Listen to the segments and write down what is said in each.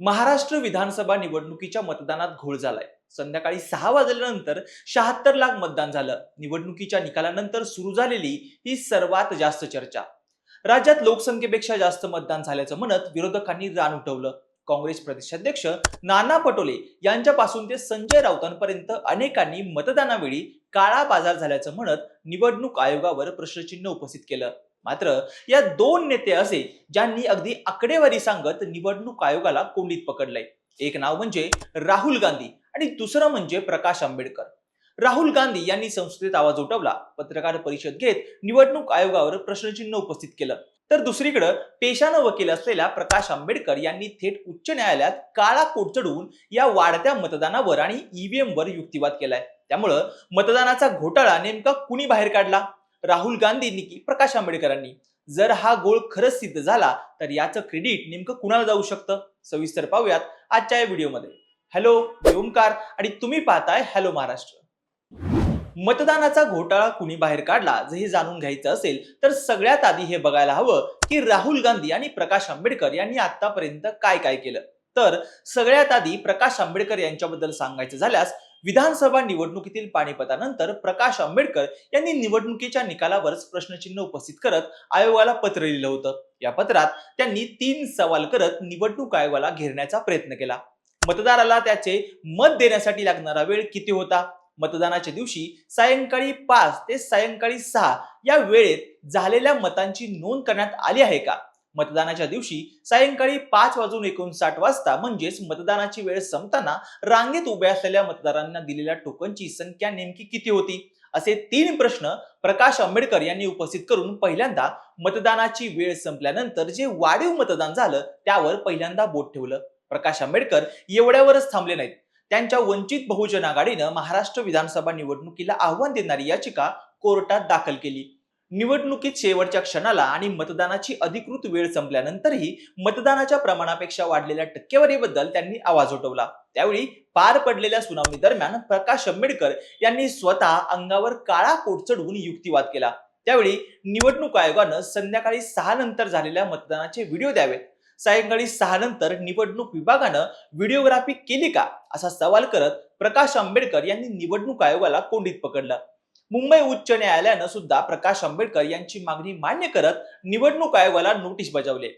महाराष्ट्र विधानसभा निवडणुकीच्या मतदानात घोळ झालाय. संध्याकाळी सहा वाजल्यानंतर शहात्तर लाख मतदान झालं. निवडणुकीच्या निकालानंतर सुरू झालेली ही सर्वात जास्त चर्चा. राज्यात लोकसंख्येपेक्षा जास्त मतदान झाल्याचं म्हणत विरोधकांनी रान उठवलं. काँग्रेस प्रदेशाध्यक्ष नाना पटोले यांच्यापासून ते संजय राऊतांपर्यंत अनेकांनी मतदानावेळी काळा बाजार झाल्याचं म्हणत निवडणूक आयोगावर प्रश्नचिन्ह उपस्थित केलं. मात्र या दोन नेते असे ज्यांनी अगदी आकडेवारी सांगत निवडणूक आयोगाला कोंडीत पकडलंय. एक नाव म्हणजे राहुल गांधी आणि दुसरं म्हणजे प्रकाश आंबेडकर. राहुल गांधी यांनी संसदेत आवाज उठवला पत्रकार परिषद घेत निवडणूक आयोगावर प्रश्नचिन्ह उपस्थित केलं. तर दुसरीकडं पेशानं वकील असलेल्या प्रकाश आंबेडकर यांनी थेट उच्च न्यायालयात काळा कोट चढवून या वाढत्या मतदानावर आणि ईव्हीएमवर युक्तिवाद केलाय. त्यामुळं मतदानाचा घोटाळा नेमका कुणी बाहेर काढला? राहुल गांधींनी की प्रकाश आंबेडकरांनी. जर हा गोळ खरंच सिद्ध झाला तर याचं क्रेडिट नेमकं कुणाला जाऊ शकतं? सविस्तर पाहूयात आजच्या या व्हिडिओमध्ये. हॅलो मी ओमकार आणि तुम्ही पाहताय हॅलो महाराष्ट्र. मतदानाचा घोटाळा कुणी बाहेर काढला जर हे जाणून घ्यायचं असेल तर सगळ्यात आधी हे बघायला हवं की राहुल गांधी आणि प्रकाश आंबेडकर यांनी आतापर्यंत काय काय केलं? तर सगळ्यात आधी प्रकाश आंबेडकर यांच्याबद्दल सांगायचं झाल्यास विधानसभा निवडणुकीतील पाणीपतानंतर प्रकाश आंबेडकर यांनी निवडणुकीच्या निकालावरच प्रश्नचिन्ह उपस्थित करत आयोगाला पत्र लिहिलं होतं. या पत्रात त्यांनी तीन सवाल करत निवडणूक आयोगाला घेरण्याचा प्रयत्न केला. मतदाराला त्याचे मत देण्यासाठी लागणारा वेळ किती होता? मतदानाच्या दिवशी सायंकाळी पाच ते सायंकाळी सहा या वेळेत झालेल्या मतांची नोंद करण्यात आली आहे का? मतदानाच्या दिवशी सायंकाळी पाच वाजून एकोणसाठ वाजता म्हणजेच मतदानाची वेळ संपताना रांगेत उभ्या असलेल्या मतदारांना दिलेल्या टोकनची संख्या नेमकी किती होती? असे तीन प्रश्न प्रकाश आंबेडकर यांनी उपस्थित करून पहिल्यांदा मतदानाची वेळ संपल्यानंतर जे वाढीव मतदान झालं त्यावर पहिल्यांदा बोट ठेवलं. प्रकाश आंबेडकर एवढ्यावरच थांबले नाहीत. त्यांच्या वंचित बहुजन आघाडीनं महाराष्ट्र विधानसभा निवडणुकीला आव्हान देणारी याचिका कोर्टात दाखल केली. निवडणुकीत शेवटच्या क्षणाला आणि मतदानाची अधिकृत वेळ संपल्यानंतरही मतदानाच्या प्रमाणापेक्षा वाढलेल्या टक्केवारीबद्दल त्यांनी आवाज उठवला. त्यावेळी पार पडलेल्या सुनावणी दरम्यान प्रकाश आंबेडकर यांनी स्वतः अंगावर काळा कोट चढवून युक्तिवाद केला. त्यावेळी निवडणूक आयोगानं संध्याकाळी सहा नंतर झालेल्या मतदानाचे व्हिडिओ द्यावेत. सायंकाळी सहा नंतर निवडणूक विभागानं व्हिडिओग्राफी केली का? असा सवाल करत प्रकाश आंबेडकर यांनी निवडणूक आयोगाला कोंडीत पकडलं. मुंबई उच्च न्यायालयानं सुद्धा प्रकाश आंबेडकर यांची मागणी मान्य करत निवडणूक आयोगाला नोटीस बजावले.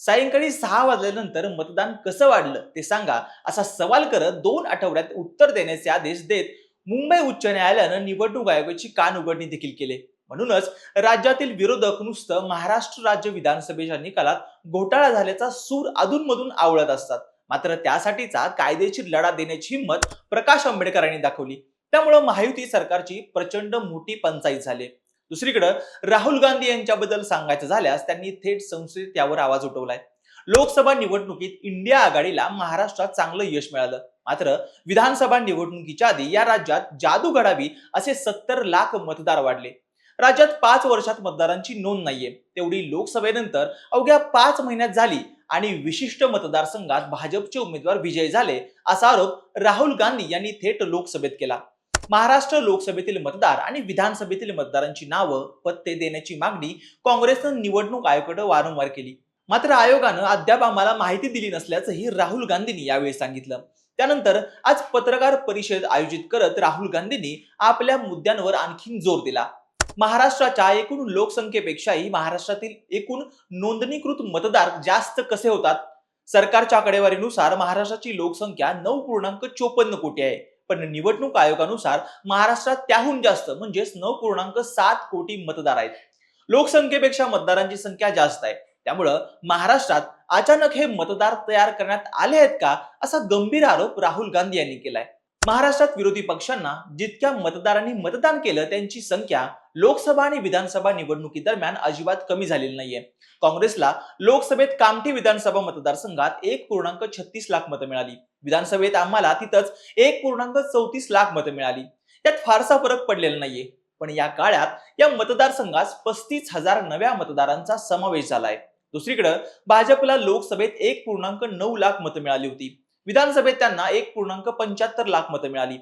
सायंकाळी सहा वाजल्यानंतर मतदान कसं वाढलं ते सांगा असा सवाल करत दोन आठवड्यात उत्तर देण्याचे आदेश देत मुंबई उच्च न्यायालयानं निवडणूक आयोगाची कान उघडणी देखील केले. म्हणूनच राज्यातील विरोधक नुसतं महाराष्ट्र राज्य विधानसभेच्या निकालात घोटाळा झाल्याचा सूर अधूनमधून आवळत असतात. मात्र त्यासाठीचा कायदेशीर लढा देण्याची हिंमत प्रकाश आंबेडकरांनी दाखवली. त्यामुळं महायुती सरकारची प्रचंड मोठी पंचायत झाली. दुसरीकडं राहुल गांधी यांच्याबद्दल सांगायचं झाल्यास त्यांनी थेट संसदेत त्यावर आवाज उठवलाय. लोकसभा निवडणुकीत इंडिया आघाडीला महाराष्ट्रात चांगलं यश मिळालं. मात्र विधानसभा निवडणुकीच्या आधी या राज्यात जादू घडावी असे सत्तर लाख मतदार वाढले. राज्यात पाच वर्षात मतदारांची नोंद नाहीये. तेवढी लोकसभेनंतर अवघ्या पाच महिन्यात झाली आणि विशिष्ट मतदारसंघात भाजपचे उमेदवार विजयी झाले असा आरोप राहुल गांधी यांनी थेट लोकसभेत केला. महाराष्ट्र लोकसभेतील मतदार आणि विधानसभेतील मतदारांची नावं पत्ते देण्याची मागणी काँग्रेसनं निवडणूक आयोगाकडे वारंवार केली. मात्र आयोगानं अद्याप आम्हाला माहिती दिली नसल्याचंही राहुल गांधींनी यावेळी सांगितलं. त्यानंतर आज पत्रकार परिषद आयोजित करत राहुल गांधींनी आपल्या मुद्द्यांवर आणखीन जोर दिला. महाराष्ट्राच्या एकूण लोकसंख्येपेक्षाही महाराष्ट्रातील एकूण नोंदणीकृत मतदार जास्त कसे होतात? सरकारच्या आकडेवारीनुसार महाराष्ट्राची लोकसंख्या नऊ पूर्णांक चोपन्न कोटी आहे. पण निवडणूक आयोगानुसार महाराष्ट्रात त्याहून जास्त म्हणजेच नऊ पूर्णांक सात कोटी मतदार आहेत. लोकसंख्येपेक्षा मतदारांची संख्या जास्त आहे. त्यामुळं महाराष्ट्रात अचानक हे मतदार तयार करण्यात आले आहेत का असा गंभीर आरोप राहुल गांधी यांनी केलाय. महाराष्ट्रात विरोधी पक्षांना जितक्या मतदारांनी मतदान केलं त्यांची संख्या लोकसभा आणि विधानसभा निवडणुकी दरम्यान अजिबात कमी झालेली नाहीये. काँग्रेसला लोकसभेत कामठी विधानसभा मतदारसंघात एक पूर्णांक छत्तीस लाख मतं मिळाली. विधानसभेत आम्हाला तिथंच एक पूर्णांक चौतीस लाख मतं मिळाली. त्यात फारसा फरक पडलेला नाहीये. पण या काळात या मतदारसंघात पस्तीस हजार नव्या मतदारांचा समावेश झालाय. दुसरीकडे भाजपला लोकसभेत एक पूर्णांक नऊ लाख मतं मिळाली होती. विधानसभेत त्यांना एक पूर्णांक पंच्याहत्तर लाख मतं मिळाली.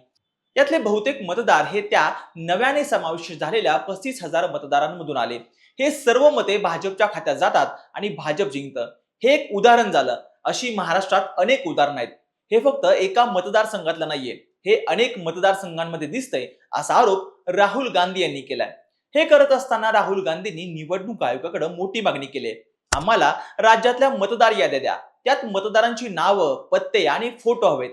यातले बहुतेक मतदार हे त्या नव्याने समाविष्ट झालेल्या पस्तीस हजार मतदारांमधून आले. हे सर्व मते भाजपच्या खात्यात जातात आणि भाजप जिंकतं. हे एक उदाहरण झालं. अशी महाराष्ट्रात अनेक उदाहरणं आहेत. हे फक्त एका मतदारसंघातलं नाहीये. हे अनेक मतदारसंघांमध्ये दिसतंय असा आरोप राहुल गांधी यांनी केलाय. हे करत असताना राहुल गांधींनी निवडणूक आयोगाकडे मोठी मागणी केली आहे. आम्हाला राज्यातल्या मतदार याद्या द्या. त्यात मतदारांची नावं पत्ते आणि फोटो हवेत.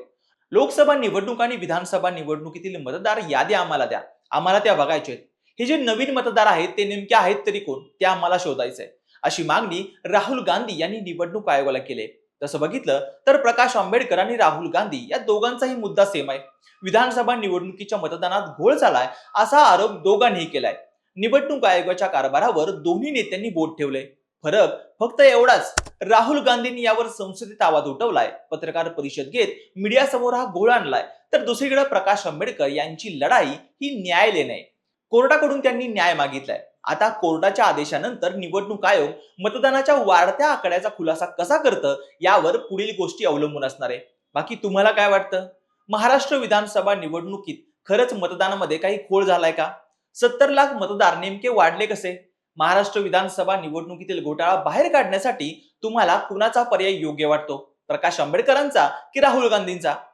लोकसभा निवडणूक आणि विधानसभा निवडणुकीतील मतदार याद्या आम्हाला द्या. आम्हाला त्या बघायचे आहेत. हे जे नवीन मतदार आहेत ते नेमके आहेत तरी कोण? ते आम्हाला शोधायचंय. अशी मागणी राहुल गांधी यांनी निवडणूक आयोगाला केली तसं बघितलं तर प्रकाश आंबेडकर आणि राहुल गांधी या दोघांचाही मुद्दा सेम आहे. विधानसभा निवडणुकीच्या मतदानात घोळ झालाय असा आरोप दोघांनीही केलाय. निवडणूक आयोगाच्या कारभारावर दोन्ही नेत्यांनी बोट ठेवले. फरक फक्त एवढाच राहुल गांधींनी यावर संसदेत आवाज उठवलाय. पत्रकार परिषद घेत मीडियासमोर हा घोळ आणलाय. तर दुसरीकडे प्रकाश आंबेडकर यांची लढाई ही न्यायालयीन. आहे कोर्टाकडून त्यांनी न्याय मागितलाय. आता कोर्टाच्या आदेशानंतर निवडणूक आयोग मतदानाच्या वाढत्या आकड्याचा खुलासा कसा करतं यावर पुढील गोष्टी अवलंबून असणार आहे. बाकी तुम्हाला काय वाटतं? महाराष्ट्र विधानसभा निवडणुकीत खरंच मतदानामध्ये काही खोळ झालाय का? सत्तर लाख मतदार नेमके वाढले कसे? महाराष्ट्र विधानसभा निवडणुकीतील घोटाळा बाहेर काढण्यासाठी तुम्हाला कुणाचा पर्याय योग्य वाटतो? प्रकाश आंबेडकरांचा की राहुल गांधींचा?